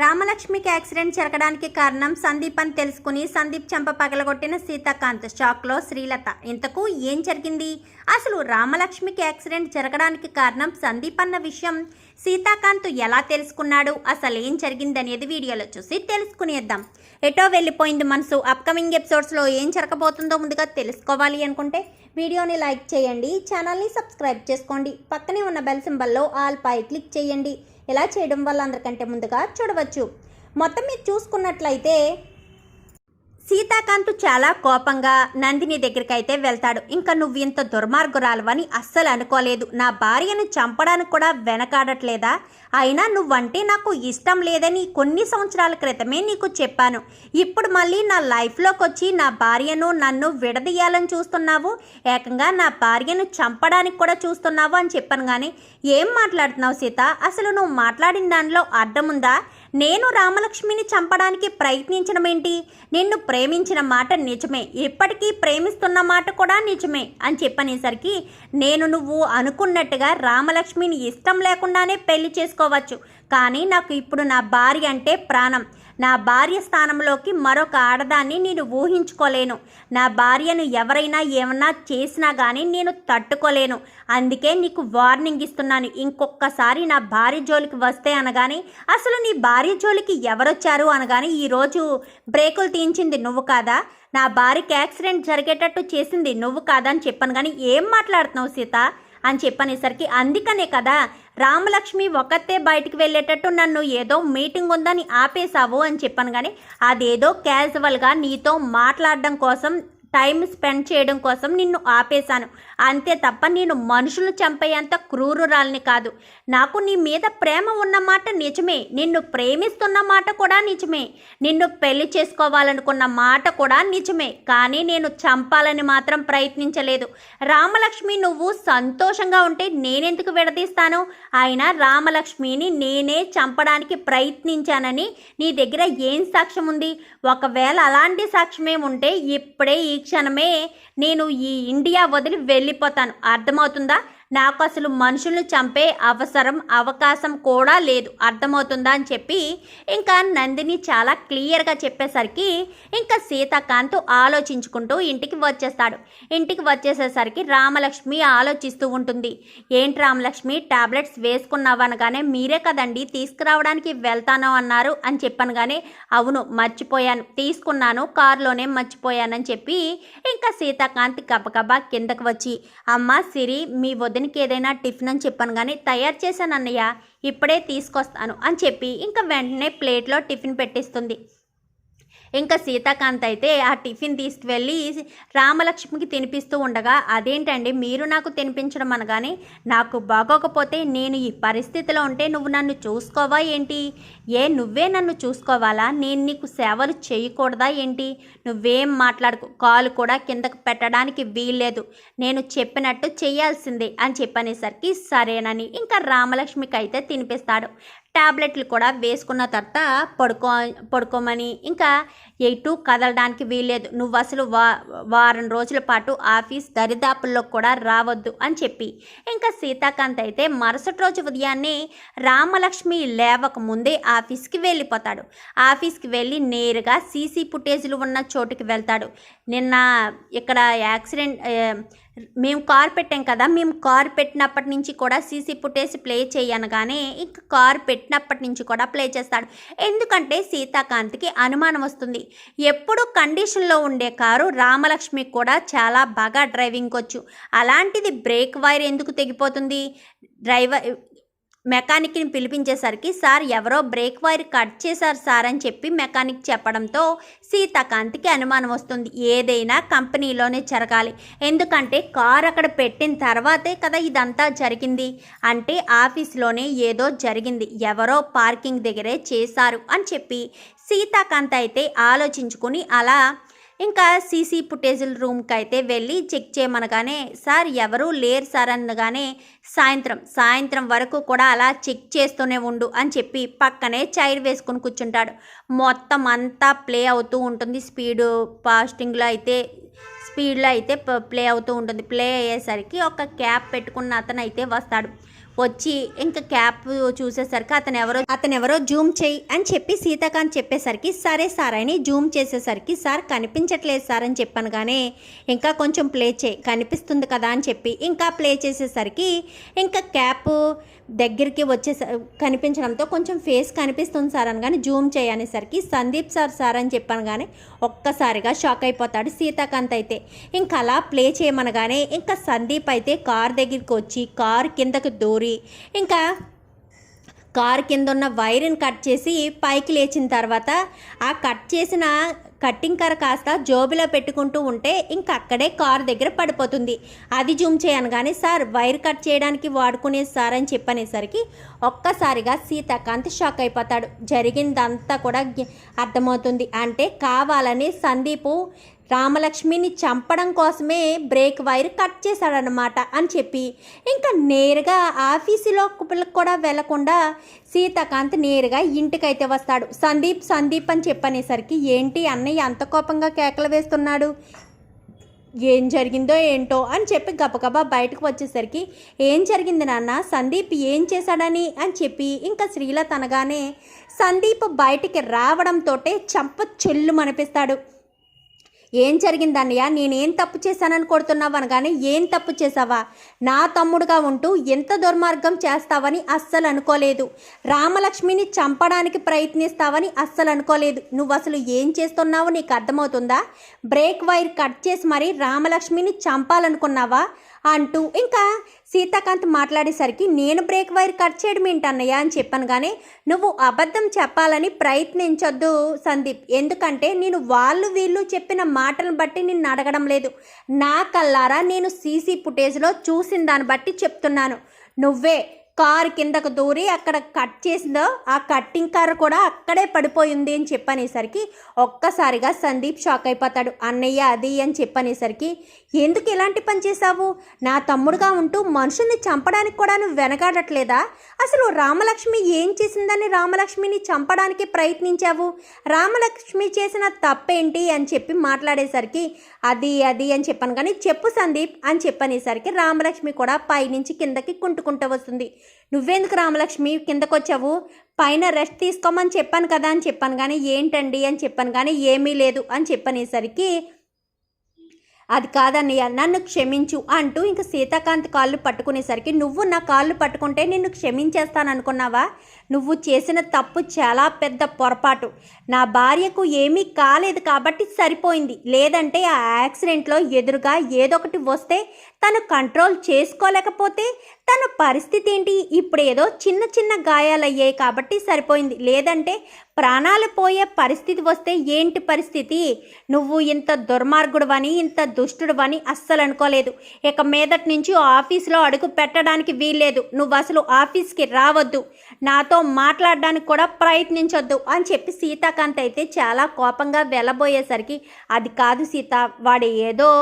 రామలక్ష్మికి accident జరగడానికి కారణం సందీప్ అని తెలుసుకుని సందీప్ చెంప పగలగొట్టిన సీతాకాంత్. షాక్లో శ్రీలత ఇంతకు ఏం జరిగింది? అసలు రామలక్ష్మికి యాక్సిడెంట్ జరగడానికి కారణం సందీప్ అన్న విషయం సీతాకాంత్ ఎలా తెలుసుకున్నాడు? అసలు ఏం జరిగిందనేది వీడియోలో చూసి తెలుసుకునేద్దాం. ఎటో వెళ్ళిపోయింది మనసు. అప్కమింగ్ ఎపిసోడ్స్లో ఏం జరగబోతుందో ముందుగా తెలుసుకోవాలి అనుకుంటే వీడియోని లైక్ చేయండి ఛానల్ని సబ్స్క్రైబ్ చేసుకోండి. పక్కనే ఉన్న బెల్ సింబల్లో ఆల్ పై క్లిక్ చేయండి. ఇలా చేయడం వల్ల అందరికంటే ముందుగా చూడవచ్చు. మొత్తం మీరు చూసుకున్నట్లయితే సీతాకాంత్ చాలా కోపంగా నందిని దగ్గరికి అయితే వెళ్తాడు. ఇంకా నువ్వు ఇంత దుర్మార్గురాలవని అస్సలు అనుకోలేదు. నా భార్యను చంపడానికి కూడా వెనకాడట్లేదా? అయినా నువ్వంటే నాకు ఇష్టం లేదని కొన్ని సంవత్సరాల క్రితమే నీకు చెప్పాను. ఇప్పుడు మళ్ళీ నా లైఫ్లోకి వచ్చి నా భార్యను నన్ను విడదీయాలని చూస్తున్నావు? ఏకంగా నా భార్యను చంపడానికి కూడా చూస్తున్నావు అని చెప్పాను కానీ ఏం మాట్లాడుతున్నావు సీత? అసలు నువ్వు మాట్లాడిన దానిలో అర్థం ఉందా నేను రామలక్ష్మిని చంపడానికి ప్రయత్నించడం ఏంటి? నిన్ను ప్రేమించిన మాట నిజమే. ఇప్పటికీ ప్రేమిస్తున్న మాట కూడా నిజమే అని చెప్పనేసరికి నేను నువ్వు అనుకున్నట్టుగా రామలక్ష్మిని ఇష్టం లేకుండానే పెళ్ళి చేసుకోవచ్చు. కానీ నాకు ఇప్పుడు నా భార్య అంటే ప్రాణం. నా భార్య స్థానంలోకి మరొక ఆడదాన్ని నేను ఊహించుకోలేను. నా భార్యను ఎవరైనా ఏమన్నా చేసినా కానీ నేను తట్టుకోలేను. అందుకే నీకు వార్నింగ్ ఇస్తున్నాను. ఇంకొకసారి నా భార్య జోలికి వస్తే అనగానే అసలు నీ భార్య జోలికి ఎవరొచ్చారు? అనగానే ఈరోజు బ్రేకులు తీయించింది నువ్వు కాదా? నా భార్యకి యాక్సిడెంట్ జరిగేటట్టు చేసింది నువ్వు కాదా? అని చెప్పాను. కానీ ఏం మాట్లాడుతున్నావు సీత? అని చెప్పనేసరికి అందుకనే కదా రామలక్ష్మి ఒకతే బయటికి వెళ్ళేటట్టు నన్ను ఏదో మీటింగ్ ఉందని ఆపేశావు అని చెప్పాను కానీ అదేదో క్యాజువల్గా నీతో మాట్లాడడం కోసం టైం స్పెండ్ చేయడం కోసం నిన్ను ఆపేశాను. అంతే తప్ప నేను మనుషులు చంపేంత క్రూరురాల్ని కాదు. నాకు నీ మీద ప్రేమ ఉన్న మాట నిజమే. నిన్ను ప్రేమిస్తున్న మాట కూడా నిజమే. నిన్ను పెళ్ళి చేసుకోవాలనుకున్న మాట కూడా నిజమే. కానీ నేను చంపాలని మాత్రం ప్రయత్నించలేదు. రామలక్ష్మి నువ్వు సంతోషంగా ఉంటే నేనెందుకు విడదీస్తాను? అయినా రామలక్ష్మిని నేనే చంపడానికి ప్రయత్నించానని నీ దగ్గర ఏం సాక్ష్యం ఉంది ఒకవేళ అలాంటి సాక్ష్యమే ఉంటే ఇప్పుడే ఈ క్షణమే నేను ఈ ఇండియా వదిలి వెళ్ళిపోతాను. అర్థమవుతుందా? నాకు అసలు మనుషులను చంపే అవసరం అవకాశం కూడా లేదు. అర్థమవుతుందా అని చెప్పి ఇంకా నందిని చాలా క్లియర్గా చెప్పేసరికి ఇంకా సీతాకాంత్ ఆలోచించుకుంటూ ఇంటికి వచ్చేస్తాడు. ఇంటికి వచ్చేసేసరికి రామలక్ష్మి ఆలోచిస్తూ ఉంటుంది. ఏంటి రామలక్ష్మి టాబ్లెట్స్ వేసుకున్నావనగానే మీరే కదండి తీసుకురావడానికి వెళ్తాను అన్నారు అని చెప్పాను కానీ అవును మర్చిపోయాను. తీసుకున్నాను కారులోనే మర్చిపోయానని చెప్పి ఇంకా సీతాకాంత్ గబగబా కిందకు వచ్చి అమ్మ సిరి మీ వదినకి ఏదైనా టిఫిన్ అని చెప్పాను కానీ తయారు చేశాను అన్నయ్య ఇప్పుడే తీసుకొస్తాను అని చెప్పి ఇంకా వెంటనే ప్లేట్లో టిఫిన్ పెట్టిస్తుంది. ఇంకా సీతాకాంత్ అయితే ఆ టిఫిన్ తీసుకువెళ్ళి రామలక్ష్మికి తినిపిస్తూ ఉండగా అదేంటండి మీరు నాకు తినిపించడం అనగానే నాకు బాగోకపోతే నేను ఈ పరిస్థితిలో ఉంటే నువ్వు నన్ను చూసుకోవా ఏంటి? ఏ నువ్వే నన్ను చూసుకోవాలా? నేను నీకు సేవలు చేయకూడదా ఏంటి? నువ్వేం మాట్లాడుకో కాలు కూడా కిందకు పెట్టడానికి వీల్లేదు. నేను చెప్పినట్టు చేయాల్సిందే అని చెప్పనేసరికి సరేనని. ఇంకా రామలక్ష్మికి అయితే తినిపిస్తాడు. టాబ్లెట్లు కూడా వేసుకున్న తర్వాత పడుకో పడుకోమని. ఇంకా ఎటు కదలడానికి వీల్లేదు. నువ్వు అసలు వా వారం రోజుల పాటు ఆఫీస్ దరిదాపుల్లో కూడా రావద్దు అని చెప్పి. ఇంకా సీతాకాంత్ అయితే మరుసటి రోజు ఉదయాన్నే రామలక్ష్మి లేవక ముందే ఆఫీస్కి వెళ్ళిపోతాడు. ఆఫీస్కి వెళ్ళి నేరుగా సీసీ ఫుటేజ్లు ఉన్న చోటుకి వెళ్తాడు. నిన్న ఇక్కడ యాక్సిడెంట్ మేము కార్ పెట్టాం కదా మేము కార్ పెట్టినప్పటి నుంచి కూడా సీసీ ఫుటేజ్ ప్లే చేయనగానే ఇంక కార్ పెట్టినప్పటి నుంచి కూడా ప్లే చేస్తాడు. ఎందుకంటే సీతాకాంత్కి అనుమానం వస్తుంది. ఎప్పుడు కండిషన్లో ఉండే కారు రామలక్ష్మికి కూడా చాలా బాగా డ్రైవింగ్ వచ్చు అలాంటిది బ్రేక్ వైర్ ఎందుకు తెగిపోతుంది? డ్రైవర్ మెకానిక్ని పిలిపించేసరికి సార్ ఎవరో బ్రేక్ వైర్ కట్ చేశారు సార్ అని చెప్పి మెకానిక్ చెప్పడంతో సీతాకాంత్కి అనుమానం వస్తుంది. ఏదైనా కంపెనీలోనే జరగాలి. ఎందుకంటే కార్ అక్కడ పెట్టిన తర్వాతే కదా ఇదంతా జరిగింది అంటే ఆఫీస్లోనే ఏదో జరిగింది. ఎవరో పార్కింగ్ దగ్గరే చేశారు అని చెప్పి సీతాకాంత్ అయితే ఆలోచించుకుని అలా ఇంకా సీసీ ఫుటేజీల రూమ్కి అయితే వెళ్ళి చెక్ చేయమనగానే సార్ ఎవరూ లేరు సార్ అనగానే సాయంత్రం సాయంత్రం వరకు కూడా అలా చెక్ చేస్తూనే ఉండు అని చెప్పి పక్కనే చైర్ వేసుకుని కూర్చుంటాడు. మొత్తం అంతా ప్లే అవుతూ ఉంటుంది. స్పీడు ఫాస్టింగ్లో అయితే స్పీడ్లో అయితే ప్లే అవుతూ ఉంటుంది. ప్లే అయ్యేసరికి ఒక క్యాప్ పెట్టుకున్న అతను అయితే వస్తాడు. వచ్చి ఇంకా క్యాప్ చూసేసరికి అతను ఎవరో అతను ఎవరో జూమ్ చేయి అని చెప్పి సీతాకాంత్ చెప్పేసరికి సరే సార్ అని జూమ్ చేసేసరికి సార్ కనిపించట్లేదు సార్ అని చెప్పాను కానీ ఇంకా కొంచెం ప్లే చేయి కనిపిస్తుంది కదా అని చెప్పి ఇంకా ప్లే చేసేసరికి ఇంకా క్యాప్ దగ్గరికి వచ్చే కనిపించడంతో కొంచెం ఫేస్ కనిపిస్తుంది సార్ అని కానీ జూమ్ చేయనేసరికి సందీప్ సార్ సార్ అని చెప్పాను కానీ ఒక్కసారిగా షాక్ అయిపోతాడు సీతాకాంత్ అయితే. ఇంకా అలా ప్లే చేయమనగానే ఇంకా సందీప్ అయితే కార్ దగ్గరికి వచ్చి కార్ కిందకు దూరి ఇంకా కారు కింద ఉన్న వైర్ని కట్ చేసి పైకి లేచిన తర్వాత ఆ కట్ చేసిన కట్టింగ్ కర కాస్త జోబులో పెట్టుకుంటూ ఉంటే ఇంక అక్కడే కారు దగ్గర పడిపోతుంది. అది జూమ్ చేయను కానీ సార్ వైర్ కట్ చేయడానికి వాడుకునే సార్ అని చెప్పనేసరికి ఒక్కసారిగా సీతాకాంత్ షాక్ అయిపోతాడు. జరిగిందంతా కూడా అర్థమవుతుంది. అంటే కావాలని సందీపు రామలక్ష్మిని చంపడం కోసమే బ్రేక్ వైర్ కట్ చేశాడనమాట అని చెప్పి. ఇంకా నేరుగా ఆఫీసులో కూడా వెళ్ళకుండా సీతాకాంత్ నేరుగా ఇంటికైతే వస్తాడు. సందీప్ సందీప్ అని చెప్పనేసరికి ఏంటి అన్నయ్య అంత కోపంగా కేకలు వేస్తున్నాడు? ఏం జరిగిందో ఏంటో? అని చెప్పి గబగబా బయటకు వచ్చేసరికి ఏం జరిగింది నాన్న? సందీప్ ఏం చేశాడని? అని చెప్పి ఇంకా శ్రీలత అనగానే సందీప్ బయటికి రావడంతో చంప చెల్లు మనిపిస్తాడు ఏం జరిగిందన్నయ్యా నేనేం తప్పు చేశానని కొడుతున్నావు అనగానే ఏం తప్పు చేసావా నా తమ్ముడుగా ఉంటూ ఎంత దుర్మార్గం చేస్తావని అస్సలు అనుకోలేదు. రామలక్ష్మిని చంపడానికి ప్రయత్నిస్తావని అస్సలు అనుకోలేదు. నువ్వు అసలు ఏం చేస్తున్నావు నీకు అర్థమవుతుందా? బ్రేక్ వైర్ కట్ చేసి మరి రామలక్ష్మిని చంపాలనుకున్నావా? అంటూ ఇంకా సీతాకాంత్ మాట్లాడేసరికి నేను బ్రేక్ వైర్ కట్ చేయడం ఏంటన్నయ్య? అని చెప్పాను కానీ నువ్వు అబద్ధం చెప్పాలని ప్రయత్నించొద్దు సందీప్. ఎందుకంటే నేను వాళ్ళు వీళ్ళు చెప్పిన మాటలను బట్టి నిన్ను అడగడం లేదు. నా కల్లారా నేను సీసీ ఫుటేజ్లో చూసిన దాన్ని బట్టి చెప్తున్నాను. నువ్వే కారు కిందకు దూరి అక్కడ కట్ చేసిందో ఆ కట్టింగ్ కారు కూడా అక్కడే పడిపోయింది అని చెప్పనేసరికి ఒక్కసారిగా సందీప్ షాక్ అయిపోతాడు. అన్నయ్య అది అని చెప్పనేసరికి ఎందుకు ఇలాంటి పని చేశావు? నా తమ్ముడుగా ఉంటూ మనుషుల్ని చంపడానికి కూడా నువ్వు వెనకాడట్లేదా? అసలు రామలక్ష్మి ఏం చేసిందని రామలక్ష్మిని చంపడానికి ప్రయత్నించావు? రామలక్ష్మి చేసిన తప్పేంటి? అని చెప్పి మాట్లాడేసరికి అది అది అని చెప్పాను. కానీ చెప్పు సందీప్ అని చెప్పనేసరికి రామలక్ష్మి కూడా పైనుంచి కిందకి కుంటుకుంటూ వస్తుంది. నువ్వెందుకు రామలక్ష్మి కిందకు వచ్చావు పైన రెస్ట్ తీసుకోమని చెప్పాను కదా అని చెప్పాను. కానీ ఏంటండి అని చెప్పాను. కానీ ఏమీ లేదు అని చెప్పనేసరికి అది కాదన్నయ్య నన్ను క్షమించు అంటూ ఇంక సీతాకాంత్ కాళ్ళు పట్టుకునేసరికి నువ్వు నా కాళ్ళు పట్టుకుంటే నిన్ను క్షమించేస్తాను అనుకున్నావా నువ్వు చేసిన తప్పు చాలా పెద్ద పొరపాటు. నా భార్యకు ఏమీ కాలేదు కాబట్టి సరిపోయింది. లేదంటే ఆ యాక్సిడెంట్లో ఎదురుగా ఏదొకటి వస్తే తను కంట్రోల్ చేసుకోలేకపోతే తన పరిస్థితి ఏంటి ఇప్పుడు ఏదో చిన్న చిన్న గాయాలయ్యాయి కాబట్టి సరిపోయింది. లేదంటే ప్రాణాలు పోయే పరిస్థితి వస్తే ఏంటి పరిస్థితి? నువ్వు ఇంత దుర్మార్గుడువని ఇంత దుష్టుడువని అస్సలు అనుకోలేదు. ఇక మీదటి నుంచి ఆఫీస్లో అడుగు పెట్టడానికి వీల్లేదు. నువ్వు అసలు ఆఫీస్కి రావద్దు. నాతో మాట్లాడడానికి కూడా ప్రయత్నించొద్దు అని చెప్పి సీతాకాంత్ అయితే చాలా కోపంగా వెళ్ళబోయేసరికి అది కాదు సీత వాడు ఏదో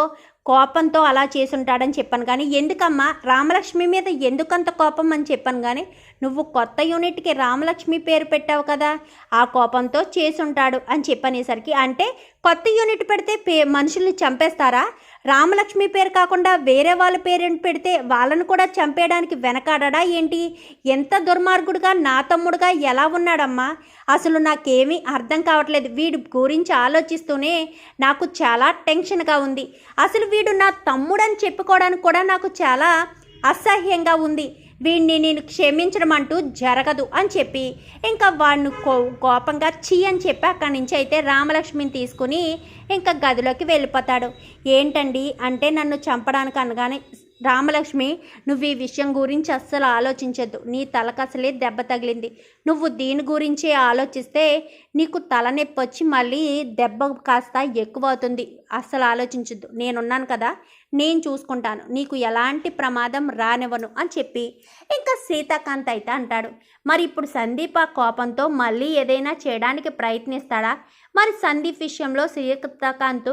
కోపంతో అలా చేసుంటాడని చెప్పాను కానీ ఎందుకమ్మా? రామలక్ష్మి మీద ఎందుకంత కోపం అని చెప్పాను కానీ నువ్వు కొత్త యూనిట్కి రామలక్ష్మి పేరు పెట్టావు కదా ఆ కోపంతో చేసుంటాడు అని చెప్పనేసరికి అంటే కొత్త యూనిట్ పెడితే పే మనుషుల్ని చంపేస్తారా? రామలక్ష్మి పేరు కాకుండా వేరే వాళ్ళ పేరు పెడితే వాళ్ళను కూడా చంపేయడానికి వెనకాడడా ఏంటి? ఎంత దుర్మార్గుడుగా నా తమ్ముడుగా ఎలా ఉన్నాడమ్మా? అసలు నాకేమీ అర్థం కావట్లేదు. వీడి గురించి ఆలోచిస్తూనే నాకు చాలా టెన్షన్గా ఉంది. అసలు వీడు నా తమ్ముడని చెప్పుకోవడానికి కూడా నాకు చాలా అసహ్యంగా ఉంది. వీడిని నేను క్షమించడం అంటూ జరగదు అని చెప్పి ఇంకా వాడిని కో కోపంగా చీ అని చెప్పి అక్కడి నుంచి అయితే రామలక్ష్మిని తీసుకుని ఇంకా గదిలోకి వెళ్ళిపోతాడు. ఏంటండి? అంటే నన్ను చంపడానికి అనగానే రామలక్ష్మి నువ్వు ఈ విషయం గురించి అస్సలు ఆలోచించద్దు. నీ తలకసలే అసలే దెబ్బ తగిలింది. నువ్వు దీని గురించే ఆలోచిస్తే నీకు తలనొప్పి వచ్చి మళ్ళీ దెబ్బ కాస్త ఎక్కువ అవుతుంది అస్సలు ఆలోచించద్దు. నేనున్నాను కదా నేను చూసుకుంటాను. నీకు ఎలాంటి ప్రమాదం రానివ్వను అని చెప్పి ఇంకా సీతాకాంత్ అయితే అంటాడు. మరి ఇప్పుడు సందీప్ ఆ కోపంతో మళ్ళీ ఏదైనా చేయడానికి ప్రయత్నిస్తాడా? మరి సందీప్ విషయంలో సీతాకాంత్